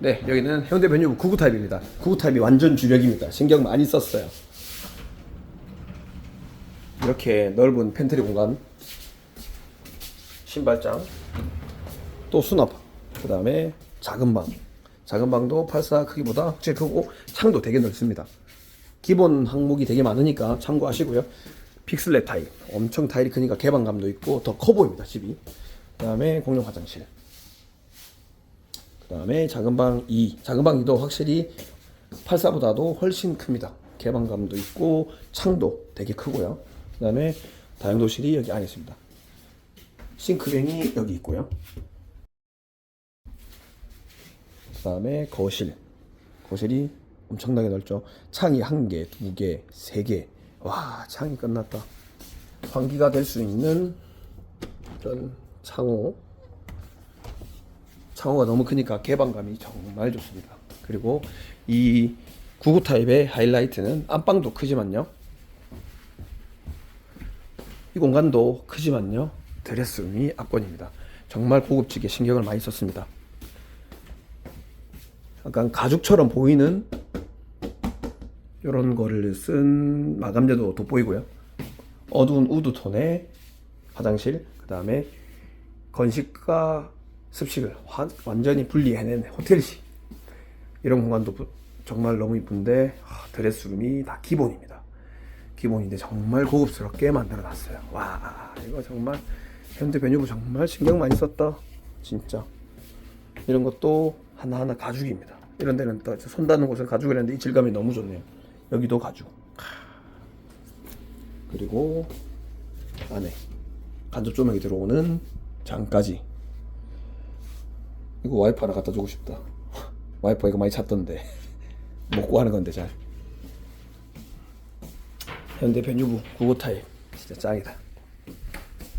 네, 여기는 현대 메뉴 99 타입입니다. 99 타입이 완전 주력입니다. 신경 많이 썼어요. 이렇게 넓은 팬트리 공간, 신발장, 또 수납, 그 다음에 작은 방. 작은 방도 84 크기보다 확실히 크고 창도 되게 넓습니다. 기본 항목이 되게 많으니까 참고하시고요. 픽슬렛 타입, 엄청 타일이 크니까 개방감도 있고 더 커 보입니다 집이. 그 다음에 공용 화장실. 그 다음에 작은 방 2. 작은 방 2도 확실히 84보다도 훨씬 큽니다. 개방감도 있고 창도 되게 크고요. 그 다음에 다용도실이 여기 안에 있습니다. 싱크뱅이 여기 있고요. 그 다음에 거실. 거실이 엄청나게 넓죠. 창이 한 개, 두 개, 세 개. 와, 창이 끝났다. 환기가 될 수 있는 이런 창호. 창호가 너무 크니까 개방감이 정말 좋습니다. 그리고 이 99 타입의 하이라이트는 안방도 크지만요. 이 공간도 크지만요. 드레스룸이 압권입니다. 정말 고급지게 신경을 많이 썼습니다. 약간 가죽처럼 보이는 이런 거를 쓴 마감재도 돋보이고요. 어두운 우드 톤의 화장실, 그 다음에 건식과 습식을 화- 완전히 분리해낸 호텔식 이런 공간도 부- 정말 너무 이쁜데 아, 드레스룸이 다 기본입니다. 기본인데 정말 고급스럽게 만들어놨어요. 와 이거 정말 현대 메뉴부 정말 신경 많이 썼다. 진짜 이런 것도 하나하나 가죽입니다. 이런 데는 또 손 닿는 곳은 가죽이라는데 이 질감이 너무 좋네요. 여기도 가죽. 그리고 안에 간접 조명이 들어오는 장까지. 이거 와이프 하나 갖다 주고 싶다. 와이프가 이거 많이 찾던데 못 구하는 건데 잘. 현대 변유부 95 타입 진짜 짱이다.